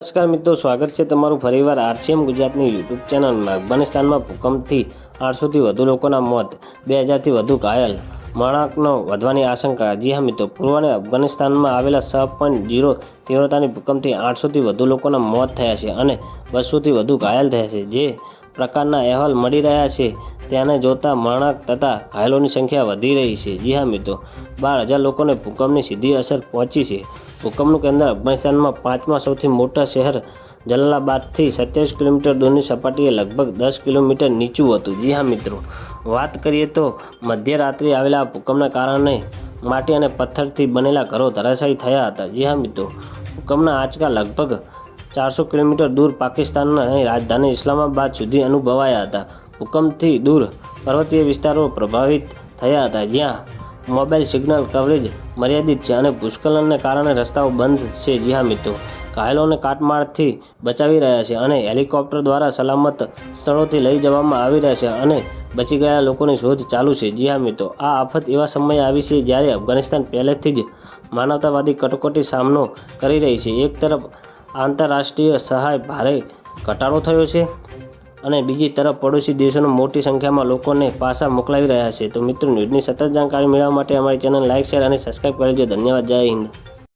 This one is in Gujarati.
નમસ્કાર મિત્રો, સ્વાગત છે તમારું ફરીવાર આરસીએમ ગુજરાતની યુટ્યુબ ચેનલમાં અફઘાનિસ્તાનમાં ભૂકંપથી આઠસોથી વધુ લોકોના મોત બે હજારથી વધુ ઘાયલ. વળાંકનો વધવાની આશંકા. જી હા મિત્રો પૂર્વને અફઘાનિસ્તાનમાં આવેલા છ પોઈન્ટ જીરો તીવ્રતાની ભૂકંપથી આઠસોથી વધુ લોકોના મોત થયા છે અને બસોથી વધુ ઘાયલ થયા છે. જે પ્રકારના અહેવાલ મળી રહ્યા છે તેને જોતા મરણાક તથા ઘાયલોની સંખ્યા વધી રહી છે. જી હા મિત્રો, બાર હજાર લોકોને ભૂકંપની સીધી અસર પહોંચી છે. ભૂકંપનું કેન્દ્ર અફઘાનિસ્તાનમાં પાંચમા સૌથી મોટા શહેર જલાલાબાદથી સત્યાવીસ કિલોમીટર દૂરની સપાટીએ લગભગ દસ કિલોમીટર નીચું હતું. જી હા મિત્રો, વાત કરીએ તો મધ્યરાત્રિ આવેલા ભૂકંપના કારણે માટી અને પથ્થરથી બનેલા ઘરો ધરાશાયી થયા હતા. જી હા મિત્રો, ભૂકંપના આંચકા લગભગ ચારસો કિલોમીટર દૂર પાકિસ્તાનની રાજધાની ઇસ્લામાબાદ સુધી અનુભવાયા હતા. ભૂકંપથી દૂર પર્વતીય વિસ્તારો પ્રભાવિત થયા હતા, જ્યાં મોબાઈલ સિગ્નલ કવરેજ મર્યાદિત છે અને ભૂસ્ખલનને કારણે રસ્તાઓ બંધ છે. જી હા મિત્રો, ઘાયલોને કાટમાળથી બચાવી રહ્યા છે અને હેલિકોપ્ટર દ્વારા સલામત સ્થળોથી લઈ જવામાં આવી રહ્યા છે અને બચી ગયા લોકોની શોધ ચાલુ છે. જી હા મિત્રો, આ આફત એવા સમયે આવી છે જ્યારે અફઘાનિસ્તાન પહેલેથી જ માનવતાવાદી કટોકટી સામનો કરી રહી છે. એક તરફ આંતરરાષ્ટ્રીય સહાય ભારે ઘટાડો થયો છે અને બીજી તરફ પડોશી દેશોના મોટી સંખ્યામાં લોકોને પાછા મોકલાવી રહ્યા છે. તો મિત્રો, ન્યૂઝની સતત જાણકારી મેળવવા માટે અમારી ચેનલ લાઇક શેર અને સબસ્ક્રાઈબ કરી દો ધન્યવાદ. જય હિન્દ.